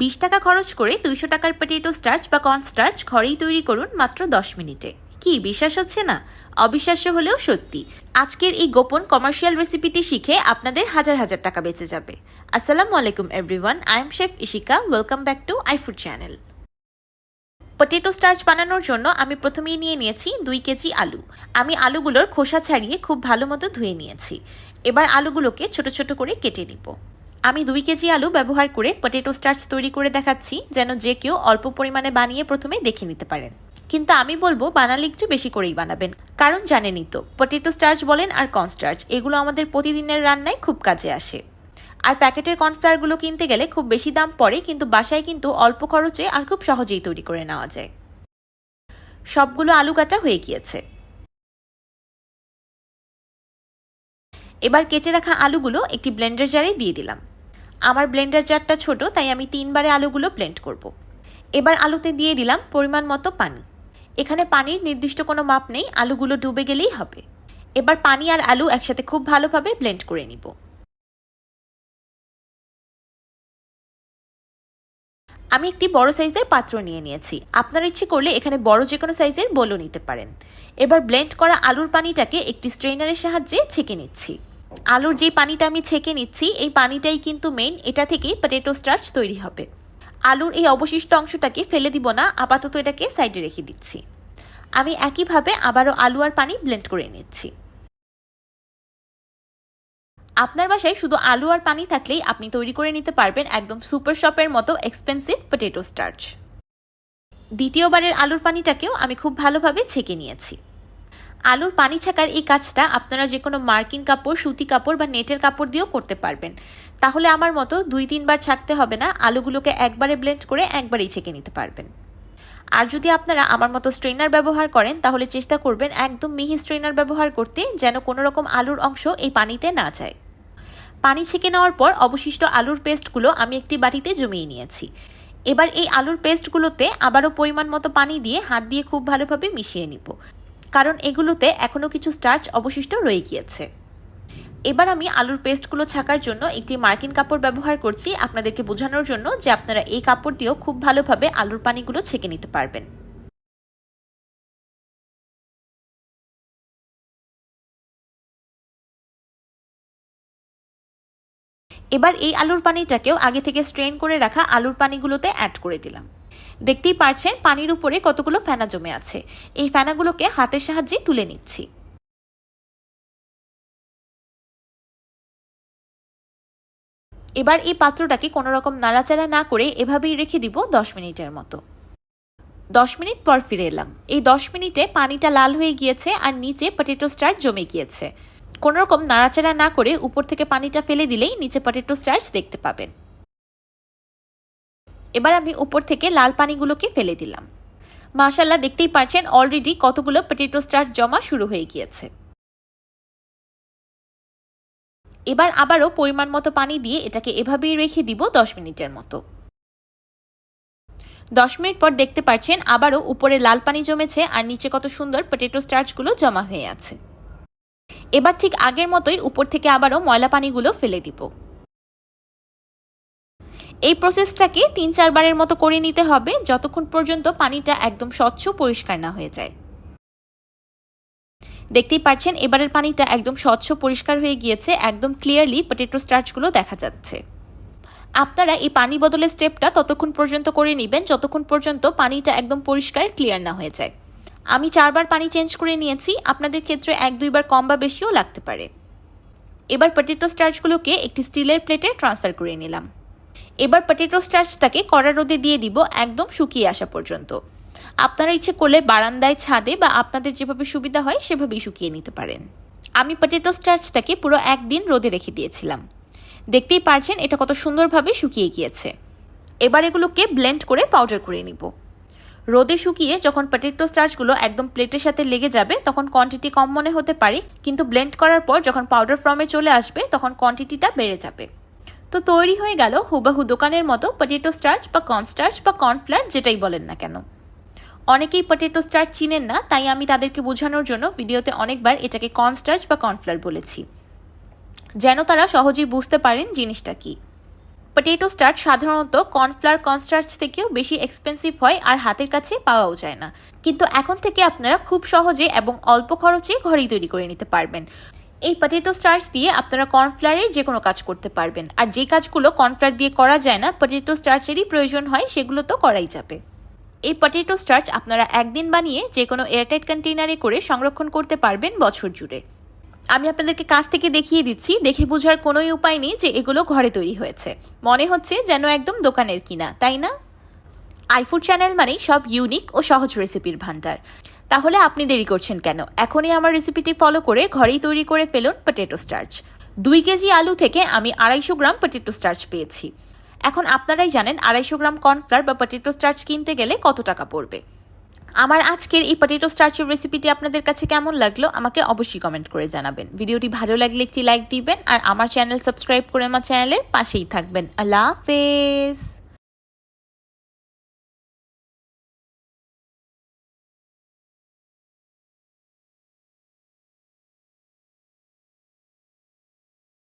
বিশ টাকা খরচ করে দুইশো টাকার পটেটো স্টার্চ বা কর্ন স্টার্চ ঘরেই তৈরি করুন মাত্র দশ মিনিটে। কি, বিশ্বাস হচ্ছে না? অবিশ্বাস্য হলেও সত্যি। আজকের এই গোপন কমার্শিয়াল রেসিপিটি শিখে আপনাদের হাজার হাজার টাকা বেঁচে যাবে। আসসালামু আলাইকুম everyone I am chef Ishika welcome back to iFood channel potato starch বানানোর জন্য আমি প্রথমেই নিয়ে নিয়েছি দুই কেজি আলু। আমি আলুগুলোর খোসা ছাড়িয়ে খুব ভালো মতো ধুয়ে নিয়েছি। এবার আলুগুলোকে ছোট ছোট করে কেটে নিব। আমি দুই কেজি আলু ব্যবহার করে পটেটো স্টার্চ তৈরি করে দেখাচ্ছি, যেন যে কেউ অল্প পরিমাণে বানিয়ে প্রথমে দেখে নিতে পারেন। কিন্তু আমি বলব, বানালে একটু বেশি করেই বানাবেন। কারণ জানেনই তো, পটেটো স্টার্চ বলেন আর কর্নস্টার্চ এগুলো আমাদের প্রতিদিনের রান্নায় খুব কাজে আসে। আর প্যাকেটের কর্নফ্লাওয়ারগুলো কিনতে গেলে খুব বেশি দাম পড়ে, কিন্তু বাসায় কিন্তু অল্প খরচে আর খুব সহজেই তৈরি করে নেওয়া যায়। সবগুলো আলু কাটা হয়ে গিয়েছে। এবার কেচে রাখা আলুগুলো একটি ব্লেন্ডার জারে দিয়ে দিলাম। আমার ব্লেন্ডার জারটা ছোট, তাই আমি তিনবারে আলুগুলো ব্লেন্ড করব। এবার আলুতে দিয়ে দিলাম পরিমাণ মতো পানি। এখানে পানির নির্দিষ্ট কোনো মাপ নেই, আলুগুলো ডুবে গেলেই হবে। এবার পানি আর আলু একসাথে খুব ভালোভাবে ব্লেন্ড করে নিব। আমি একটি বড় সাইজের পাত্র নিয়ে নিয়েছি। আপনার ইচ্ছে করলে এখানে বড় যে কোনো সাইজের বলও নিতে পারেন। এবার ব্লেন্ড করা আলুর পানিটাকে একটি স্ট্রেনারের সাহায্যে ছেঁকে নিচ্ছি। আলুর যে পানিটা আমি ছেঁকে নিচ্ছি, এই পানিটাই কিন্তু মেইন এটা থেকেই পটেটো স্টার্চ তৈরি হবে। আলুর এই অবশিষ্ট অংশটাকে ফেলে দিব না, আপাতত এটাকে সাইডে রেখে দিচ্ছি। আমি একইভাবে আবারও আলু আর পানি ব্লেন্ড করে নিচ্ছি। আপনার বাসায় শুধু আলু আর পানি থাকলেই আপনি তৈরি করে নিতে পারবেন একদম সুপার শপের মতো এক্সপেন্সিভ পটেটো স্টার্চ দ্বিতীয়বারের আলুর পানিটাকেও আমি খুব ভালোভাবে ছেঁকে নিয়েছি। আলুর পানি ছাকার এই কাজটা আপনারা যে কোনো মার্কিন কাপড়, সুতি কাপড় বা নেটের কাপড় দিয়েও করতে পারবেন। তাহলে আমার মতো দুই তিনবার ছাকতে হবে না, আলুগুলোকে একবারে ব্লেন্ড করে একবারেই ছেঁকে নিতে পারবেন। আর যদি আপনারা আমার মতো স্ট্রেনার ব্যবহার করেন, তাহলে চেষ্টা করবেন একদম মিহি স্ট্রেনার ব্যবহার করতে, যেন কোনো রকম আলুর অংশ এই পানিতে না যায়। পানি ছেঁকে নেওয়ার পর অবশিষ্ট আলুর পেস্টগুলো আমি একটি বাটিতে জমিয়ে নিয়েছি। এবার এই আলুর পেস্টগুলোতে আবারও পরিমাণ মতো পানি দিয়ে হাত দিয়ে খুব ভালোভাবে মিশিয়ে নিব। কারণ এগুলোতে এখনও কিছু স্টার্চ অবশিষ্ট রয়ে গিয়েছে। এবার আমি আলুর পেস্টগুলো ছাকার জন্য একটি মার্কিন কাপড় ব্যবহার করছি আপনাদেরকে বোঝানোর জন্য যে আপনারা এই কাপড় দিয়েও খুব ভালোভাবে আলুর পানিগুলো ছেঁকে নিতে পারবেন। এবার এই আলুর পানিটাকেও আগে থেকে স্ট্রেন করে রাখা আলুর পানিগুলোতে অ্যাড করে দিলাম। দেখতেই পারছেন পানির উপরে কতগুলো ফেনা জমে আছে। এই ফেনাগুলোকে হাতের সাহায্যে তুলে নিচ্ছি। এবার এই পাত্রটাকে কোনো রকম নাড়াচাড়া না করে এভাবেই রেখে দিব দশ মিনিটের মতো। দশ মিনিট পর ফিরে এলাম। এই দশ মিনিটে পানিটা লাল হয়ে গিয়েছে আর নিচে পটেটো স্টার্চ জমে গিয়েছে। কোনো রকম নাড়াচাড়া না করে উপর থেকে পানিটা ফেলে দিলেই নিচে পটেটো স্টার্চ দেখতে পাবেন। এবার আমি উপর থেকে লাল পানিগুলোকে ফেলে দিলাম। মাশাল্লাহ দেখতেই পারছেন অলরেডি কতগুলো পটেটো স্টার্চ জমা শুরু হয়ে গিয়েছে। এবার আবারও পরিমাণ মতো পানি দিয়ে এটাকে এভাবেই রেখে দিব দশ মিনিটের মতো। দশ মিনিট পর দেখতে পাচ্ছেন আবারও উপরে লাল পানি জমেছে আর নিচে কত সুন্দর পটেটো স্টার্চগুলো জমা হয়ে আছে। এবার ঠিক আগের মতোই উপর থেকে আবারও ময়লা পানিগুলো ফেলে দিব। এই প্রসেসটাকে তিন চারবারের মতো করে নিতে হবে যতক্ষণ পর্যন্ত পানিটা একদম স্বচ্ছ, পরিষ্কার না হয়ে যায়। দেখতেই পাচ্ছেন, এবারের পানিটা একদম স্বচ্ছ, পরিষ্কার হয়ে গিয়েছে, একদম ক্লিয়ারলি পটেটো স্টার্চগুলো দেখা যাচ্ছে। আপনারা এই পানি বদলের স্টেপটা ততক্ষণ পর্যন্ত করে নেবেন, যতক্ষণ পর্যন্ত পানিটা একদম পরিষ্কার ক্লিয়ার না হয়ে যায়। আমি চারবার পানি চেঞ্জ করে নিয়েছি, আপনাদের ক্ষেত্রে এক, দুইবার কম বা বেশিও লাগতে পারে। এবার পটেটো স্টার্চগুলোকে একটি স্টিলের প্লেটে ট্রান্সফার করে নিলাম। এবার পটেটো স্টার্চটাকে কড়া রোদে দিয়ে দিব একদম শুকিয়ে আসা পর্যন্ত। আপনারা ইচ্ছে করলে বারান্দায় ছাদে বা আপনাদের যেভাবে সুবিধা হয় সেভাবেই শুকিয়ে নিতে পারেন। আমি পটেটো স্টার্চটাকে পুরো একদিন রোদে রেখে দিয়েছিলাম। দেখতেই পারছেন এটা কত সুন্দরভাবে শুকিয়ে গিয়েছে। এবার এগুলোকে ব্লেন্ড করে পাউডার করে নিব। রোদে শুকিয়ে যখন পটেটো স্টার্চগুলো একদম প্লেটের সাথে লেগে যাবে, তখন কোয়ান্টিটি কম মনে হতে পারে, কিন্তু ব্লেন্ড করার পর যখন পাউডার ফর্মে চলে আসবে, তখন কোয়ান্টিটিটা বেড়ে যাবে। তো তৈরি হয়ে গেল হুবাহু দোকানের মতো পটেটো স্টার্চ বা কর্নস্টার্চ বা কর্নফ্লার যেটাই বলেন না কেন। অনেকেই পটেটো স্টার্চ চিনেন না, তাই আমি তাদেরকে বোঝানোর জন্য ভিডিওতে অনেকবার এটাকে কর্নস্টার্চ বা কর্নফ্লার বলেছি। যেন তারা সহজেই বুঝতে পারেন জিনিসটা কী। পটেটো স্টার্চ সাধারণত কর্নফ্লাওয়ার কর্নস্টার্চ থেকেও বেশি এক্সপেন্সিভ হয় আর হাতের কাছে পাওয়াও যায় না। কিন্তু এখন থেকে আপনারা খুব সহজে এবং অল্প খরচে ঘরেই তৈরি করে নিতে পারবেন। এই পটেটো স্টার্চ দিয়ে আপনারা কর্নফ্লাওয়ারের যে কোনো কাজ করতে পারবেন। আর যে কাজগুলো কর্নফ্লাওয়ার দিয়ে করা যায় না পটেটো স্টার্চেরই প্রয়োজন হয়, সেগুলো তো করাই যাবে। এই পটেটো স্টার্চ আপনারা একদিন বানিয়ে যে কোনো এয়ারটাইট কন্টেইনারে করে সংরক্ষণ করতে পারবেন বছর জুড়ে। আমি আপনাদেরকে কাছ থেকে দেখিয়ে দিচ্ছি, দেখে বোঝার কোনোই উপায় নেই যে এগুলো ঘরে তৈরি হয়েছে। মনে হচ্ছে যেন একদম দোকানের কিনা, তাই না? আইফুড চ্যানেল মানেই সব ইউনিক ও সহজ রেসিপির ভান্ডার তাহলে আপনি দেরি করছেন কেন? এখনই আমার রেসিপিটি ফলো করে ঘরেই তৈরি করে ফেলুন পটেটো স্টার্চ দুই কেজি আলু থেকে আমি আড়াইশো গ্রাম পটেটো স্টার্চ পেয়েছি। এখন আপনারাই জানেন আড়াইশো গ্রাম কর্নফ্লাওয়ার বা পটেটো স্টার্চ কিনতে গেলে কত টাকা পড়বে। আমার আজকের এই পটেটো স্টার্চের রেসিপিটি আপনাদের কাছে কেমন লাগল আমাকে অবশ্যই কমেন্ট করে জানাবেন। ভিডিওটি ভালো লাগলে একটি লাইক দিবেন আর আমার চ্যানেল সাবস্ক্রাইব করে আমার চ্যানেলের পাশেই থাকবেন। আল্লাহ হাফেজ।